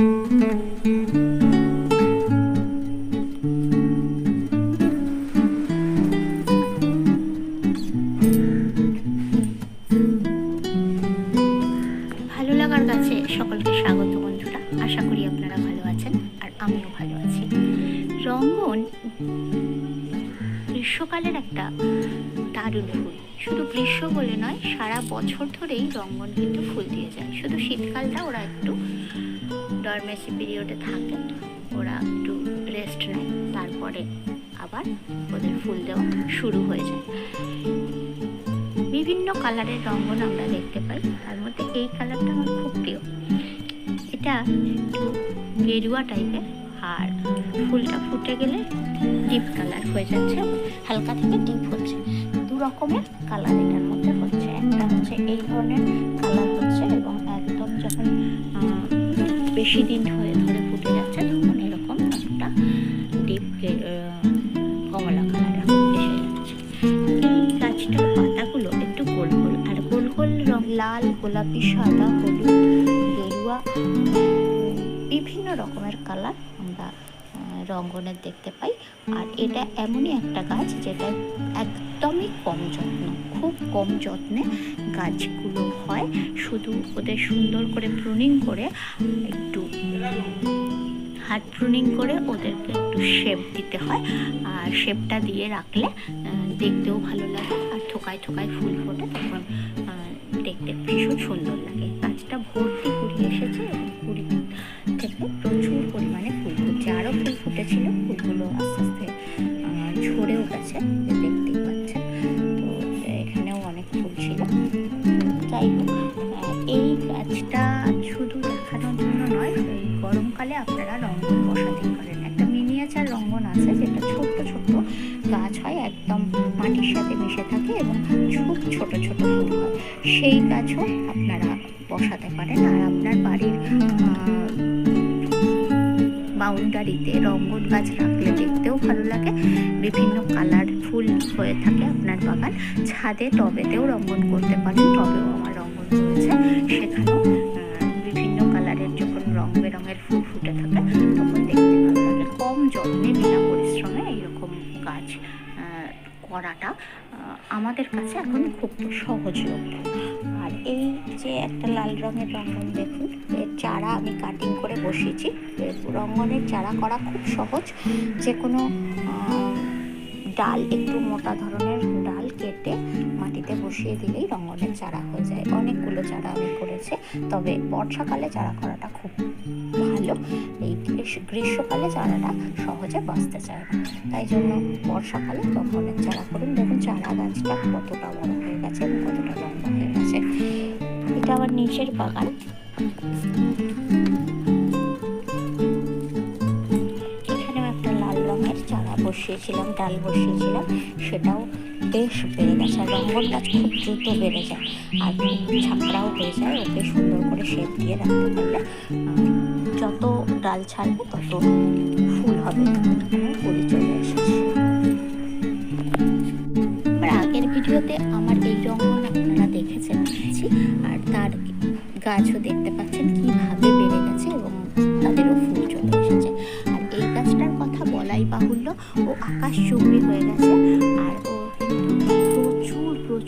ভালো লাগার কাছে সকলকে স্বাগত বন্ধুরা। আশা করি আপনারা ভালো আছেন আর আমিও ভালো আছি। রঙ্গন গ্রীষ্মকালের একটা দারুণ ফুল। শুধু গ্রীষ্ম বলে নয়, সারা বছর ধরেই রঙ্গন কিন্তু ফুল দিয়ে যায়। শুধু শীতকালটা ওরা একটু ডরমেসি পিরিয়ডে থাকে, ওরা একটু রেস্ট নেয়, তারপরে আবার ওদের ফুল দেওয়া শুরু হয়ে যায়। বিভিন্ন কালারের রঙ্গন আমরা দেখতে পাই, তার মধ্যে এই কালারটা আমার খুব প্রিয়। এটা একটু গেরুয়া টাইপের আর ফুলটা ফুটে গেলে ডিপ কালার হয়ে যাচ্ছে, হালকা থেকে ডিপ হচ্ছে। দু রকমের কালার এটার মধ্যে হচ্ছে, একটা হচ্ছে এই ধরনের কালার হচ্ছে এবং একদম যখন বেশি দিন ধরে ধরে ফুটে যাচ্ছে, তখন এরকম একটা ডিপ কমলা কালার এসে যাচ্ছে। গাছটার পাতাগুলো একটু গোল গোল, আর গোল গোল রং লাল, গোলাপি, সাদা, হলুদ, গেরুয়া বিভিন্ন রকমের কালার আমরা রঙ্গনের দেখতে পাই। আর এটা এমনই একটা গাছ যেটা একদমই কম যত্ন খুব কম যত্নে গাছগুলো হয়। শুধু ওদের সুন্দর করে প্রুনিং করে একটু হাত প্রুনিং করে ওদেরকে একটু শেপ দিতে হয়। আর শেপটা দিয়ে রাখলে দেখতেও ভালো লাগে। আর থোকায় থোকায় ফুল ফোটে তখন দেখতে ভীষণ সুন্দর লাগে। গাছটা ভর্তি কুড়ি এসেছে। এবং খুব ছোট ছোট ফুল হয়। সেই গাছও আপনারা বসাতে পারেন। আর আপনার বাড়ির বাউন্ডারিতে রঙ্গন গাছ রাখলে দেখতেও ভালো লাগে। বিভিন্ন কালার ফুল হয়ে থাকে আপনার বাগান। ছাদে, টবেতেও রঙ্গন করতে পারেন। টবেও আমার রঙ্গন রয়েছে। সেখানেও বিভিন্ন কালারের যখন রং বেরঙের ফুল ফুটে থাকে, তখন দেখতে ভালো লাগে। কম যত্নে বিনা পরিশ্রমে এইরকম গাছ করাটা আমাদের কাছে এখন খুব সহজলভ্য আর এই যে একটা লাল রঙের রঙ্গন দেখুন, এর চারা আমি কাটিং করে বসিয়েছি। রঙ্গনের চারা করা খুব সহজ। যে কোনো ডাল, একটু মোটা ধরনের ডাল কেটে মাটিতে বসিয়ে দিলেই রঙ্গনের চারা হয়ে যায়। অনেকগুলো চারা আমি করেছি, তবে বর্ষাকালে চারা করাটা খুব ভালো। এই গ্রীষ্ম- গ্রীষ্মকালে চারাটা সহজে বাঁচতে চায় না। তাই জন্য বর্ষাকালে রঙ্গনের চারা করুন। দেখুন চারা গাছটা কতটা বড় হয়ে গেছে কতটা লম্বা হয়ে গেছে। এটা আবার নিচের বাগান। এখানেও একটা লাল রঙের চারা বসিয়েছিলাম, ডাল বসিয়েছিলাম। সেটাও বেশ বেড়ে গেছে আর গাছ খুব দ্রুত বেড়ে যায়। আর ছাকড়াও হয়ে যায়, ওকে সুন্দর করে শেপ দিয়ে রাখতে পারলে যত ডাল ছাড়বে তত ফুল হবে ফুল চলে এসেছে আগের ভিডিওতে আমার এই রঙ্গন আপনারা দেখেছেন, দেখেছি। আর তার গাছও দেখতে পাচ্ছেন কীভাবে বেড়ে গেছে এবং তাদেরও ফুল চলে এসেছে। আর এই গাছটার কথা বলাই বাহুল্য, ও আকাশ চুম্বি হয়ে গেছে।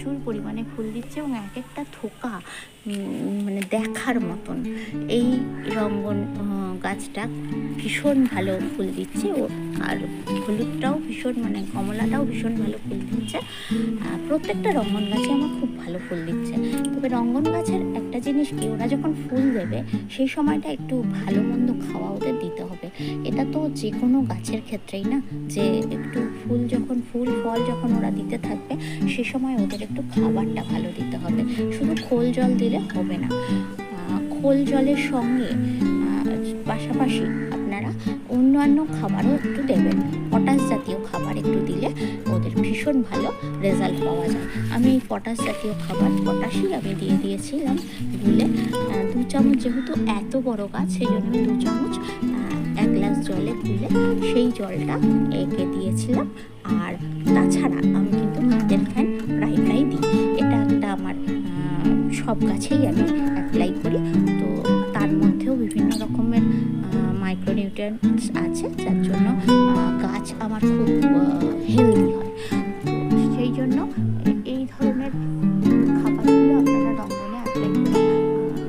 প্রচুর পরিমাণে ফুল দিচ্ছে এবং এক একটা থোকা মানে দেখার মতন। এই রঙ্গন গাছটা ভীষণ ভালো ফুল দিচ্ছে ও আর হলুদটাও ভীষণ মানে কমলাটাও ভীষণ ভালো ফুল দিচ্ছে। প্রত্যেকটা রঙ্গন গাছে আমার খুব ভালো ফুল দিচ্ছে। তবে রঙ্গন গাছের একটা জিনিস কি, ওরা যখন ফুল দেবে, সেই সময়টা একটু ভালো মন্দ খাওয়া ওদের দিতে হবে। এটা তো যে কোনো গাছের ক্ষেত্রেই না, যে একটু ফুল যখন, ফুল, ফল যখন ওরা দিতে থাকবে, সে সময় ওদের একটু খাবারটা ভালো দিতে হবে। শুধু খোল জল দিলে হবে না। খোল জলের সঙ্গে পাশাপাশি আপনারা অন্যান্য খাবারও একটু দেবেন। পটাশ জাতীয় খাবার একটু দিলে ওদের ভীষণ ভালো রেজাল্ট পাওয়া যায়। আমি এই পটাশ জাতীয় খাবার, পটাশই আমি দিয়ে দিয়েছিলাম গুলে দু চামচ যেহেতু এত বড় গাছ সেই জন্য দু চামচ এক গ্লাস জলে গুলে সেই জলটা একে দিয়েছিলাম। আর তাছাড়া আমি কিন্তু হাতের ফ্যান প্রায় প্রায় দিই। এটা একটা আমার সব গাছেই আমি অ্যাপ্লাই করি। তো তার মধ্যেও বিভিন্ন রকমের ফাইটোনিউট্রিয়েন্টস আছে, যার জন্য গাছ আমার খুব হেলদি হয়। সেই জন্য এই ধরনের খাবারগুলো আপনারা রঙ্গনে অ্যাপ্লাই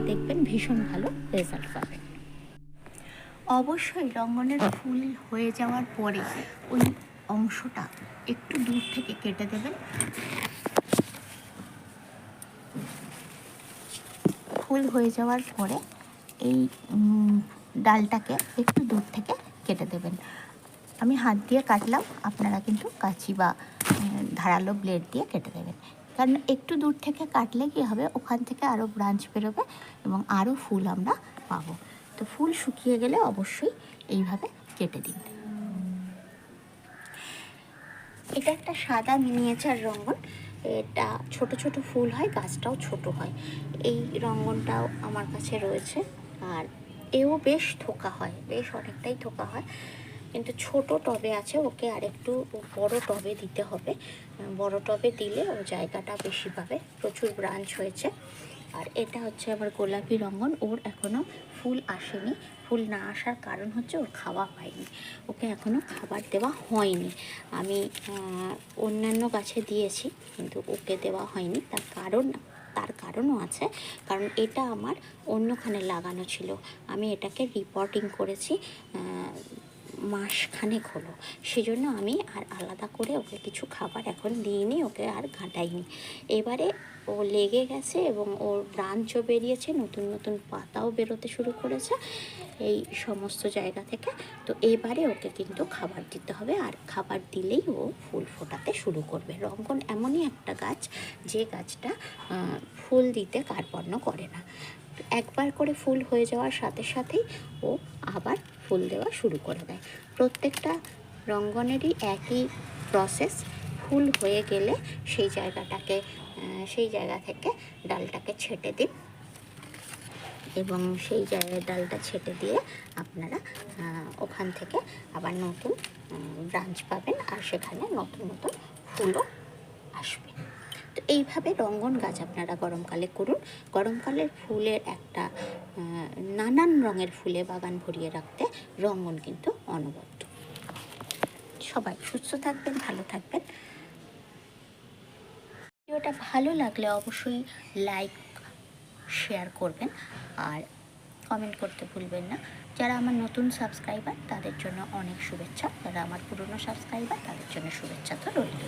দেখবেন ভীষণ ভালো রেজাল্ট পাবেন। অবশ্যই রঙ্গনের ফুল হয়ে যাওয়ার পরে ওই অংশটা একটু দূর থেকে কেটে দেবেন। ফুল হয়ে যাওয়ার পরে এই ডালটাকে একটু দূর থেকে কেটে দেবেন। আমি হাত দিয়ে কাটলাম, আপনারা কিন্তু কাঁচি বা ধারালো ব্লেড দিয়ে কেটে দেবেন। কারণ একটু দূর থেকে কাটলে কী হবে, ওখান থেকে আরও ব্রাঞ্চ বেরোবে এবং আরও ফুল আমরা পাবো। তো ফুল শুকিয়ে গেলে অবশ্যই এইভাবে কেটে দিন। এটা একটা সাদা মিনিয়েচার রঙ্গন। এটা ছোট ছোট ফুল হয়, গাছটাও ছোট হয়। এই রঙ্গনটাও আমার কাছে রয়েছে। আর এও বেশ থোকা হয়, বেশ অনেকটাই থোকা হয়। কিন্তু ছোট টবে আছে, ওকে আরেকটু বড় টবে দিতে হবে। বড় টবে দিলে ও জায়গাটা বেশি পাবে, প্রচুর ব্রাঞ্চ হয়েছে। আর এটা হচ্ছে আমার গোলাপি রঙন ওর এখনও ফুল আসেনি। ফুল না আসার কারণ হচ্ছে ওর খাওয়া হয়নি। ওকে এখনও খাবার দেওয়া হয়নি। আমি অন্যান্য গাছে দিয়েছি, কিন্তু ওকে দেওয়া হয়নি। তার কারণ তার কারণও আছে। কারণ এটা আমার অন্যখানে লাগানো ছিল। আমি এটাকে রিপোর্টিং করেছি মাসখানেক হলো। সেজন্য আমি আর আলাদা করে ওকে কিছু খাবার এখন দিইনি, ওকে আর ঘাঁটাইনি। এবারে ও লেগে গেছে এবং ওর ব্রাঞ্চও বেরিয়েছে, নতুন নতুন পাতাও বেরোতে শুরু করেছে এই সমস্ত জায়গা থেকে। তো এবারে ওকে কিন্তু খাবার দিতে হবে আর খাবার দিলেই ও ফুল ফোটাতে শুরু করবে। রঙ্গন এমনই একটা গাছ, যে গাছটা ফুল দিতে কার্পণ্য করে না। একবার করে ফুল হয়ে যাওয়ার সাথে সাথেই ও আবার ফুল দেওয়া শুরু করে দেয়। প্রত্যেকটা রঙ্গনেরই একই প্রসেস ফুল হয়ে গেলে সেই জায়গাটাকে সেই জায়গা থেকে ডালটাকে ছেটে দিন এবং সেই জায়গায় ডালটা ছেটে দিয়ে আপনারা ওখান থেকে আবার নতুন ব্রাঞ্চ পাবেন আর সেখানে নতুন নতুন ফুলও আসবে। তো এইভাবে রঙ্গন গাছ আপনারা গরমকালে করুন। গরমকালের ফুলের একটা নানান রঙের ফুলে বাগান ভরিয়ে রাখতে রঙ্গন কিন্তু অনবদ্য। সবাই সুস্থ থাকবেন, ভালো থাকবেন। ভিডিওটা ভালো লাগলে অবশ্যই লাইক, শেয়ার করবেন আর কমেন্ট করতে ভুলবেন না। যারা আমার নতুন সাবস্ক্রাইবার, তাদের জন্য অনেক শুভেচ্ছা। যারা আমার পুরনো সাবস্ক্রাইবার, তাদের জন্য শুভেচ্ছা তো রইল